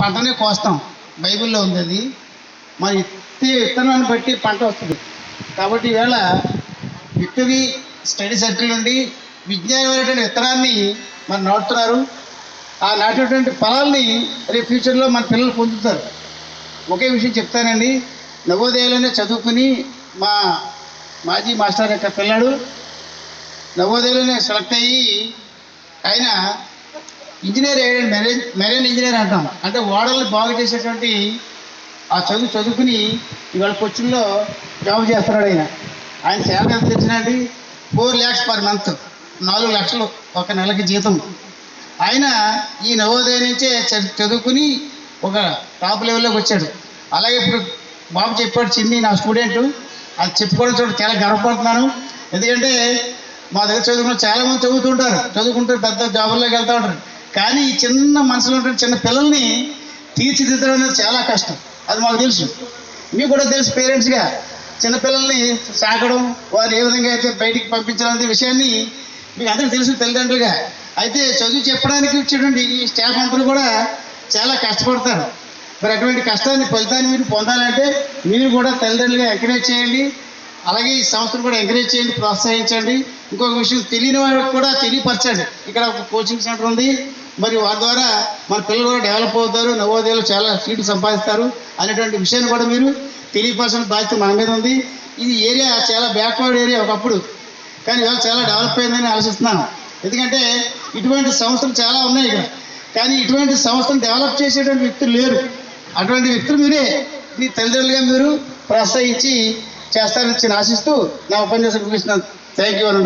పంటనే కోస్తాం. బైబిల్లో ఉంది అది. మన ఇత్తే విత్తనాన్ని బట్టి పంట వస్తుంది. కాబట్టి ఈవేళ విక్టరీ స్టడీ సర్కిల్ నుండి విజ్ఞానమైనటువంటి విత్తనాన్ని మరి నాటుతున్నారు. ఆ నాటినటువంటి ఫలాల్ని రేపు ఫ్యూచర్లో మన పిల్లలు పొందుతారు. ఒకే విషయం చెప్తానండి. నవోదయాలోనే చదువుకుని మా మాజీ మాస్టర్ యొక్క పిల్లాడు నవోదయలోనే సెలెక్ట్ అయ్యి ఆయన ఇంజనీర్ అయ్యాడు మెరైన్ మెరైన్ ఇంజనీర్ అంటాం. అంటే ఓడల్ని బాగు చేసేటువంటి ఆ చదువు చదువుకుని ఇవాళ కొచ్చిన్లో జాబ్ చేస్తున్నాడు ఆయన. ఆయన శాలరీ ఎంత తెచ్చినండి ఫోర్ ల్యాక్స్ పర్ మంత్. నాలుగు లక్షలు ఒక నెలకి జీతం. ఆయన ఈ నవోదయ నుంచే చదువుకుని ఒక టాప్ లెవెల్లోకి వచ్చాడు. అలాగే ఇప్పుడు బాబు చెప్పాడు చిన్ని నా స్టూడెంట్. అది చెప్పుకోవడం చూడ చాలా గర్వపడుతున్నాను. ఎందుకంటే మా దగ్గర చదువుకున్న చాలామంది చదువుతుంటారు. చదువుకుంటూ పెద్ద జాబుల్లోకి వెళ్తూ ఉంటారు. కానీ ఈ చిన్న మనసులో ఉంటున్న చిన్న పిల్లల్ని తీర్చిదిద్దడం అనేది చాలా కష్టం. అది మాకు తెలుసు. మీకు కూడా తెలుసు పేరెంట్స్గా చిన్నపిల్లల్ని సాకడం వారు ఏ విధంగా అయితే బయటికి పంపించాలనే విషయాన్ని మీకు అందరికీ తెలుసు తల్లిదండ్రులుగా. అయితే చదువు చెప్పడానికి వచ్చేటువంటి ఈ స్టాఫ్ అంతా కూడా చాలా కష్టపడతారు. మరి అటువంటి కష్టాన్ని ఫలితాన్ని మీరు పొందాలంటే మీరు కూడా తల్లిదండ్రులుగా ఎంకరేజ్ చేయండి. అలాగే ఈ సంస్థను కూడా ఎంకరేజ్ చేయండి ప్రోత్సహించండి. ఇంకొక విషయం తెలియని వాళ్ళకి కూడా తెలియపరచండి. ఇక్కడ ఒక కోచింగ్ సెంటర్ ఉంది. మరి వారి ద్వారా మన పిల్లలు కూడా డెవలప్ అవుతారు నవోదయాలు చాలా సీట్లు సంపాదిస్తారు అనేటువంటి విషయాన్ని కూడా మీరు తెలియపరచిన బాధ్యత మన మీద ఉంది. ఇది ఏరియా చాలా బ్యాక్వర్డ్ ఏరియా ఒకప్పుడు. కానీ ఇవాళ చాలా డెవలప్ అయిందని ఆలోచిస్తున్నాను. ఎందుకంటే ఇటువంటి సంస్థలు చాలా ఉన్నాయి ఇక్కడ. కానీ ఇటువంటి సంస్థను డెవలప్ చేసేటువంటి వ్యక్తులు లేరు. అటువంటి వ్యక్తులు మీరే. మీ తల్లిదండ్రులుగా మీరు ప్రోత్సహించి చేస్తారని ఆశిస్తూ నా ఉపన్యాసం ముగిస్తున్నాను. థ్యాంక్ యూ అని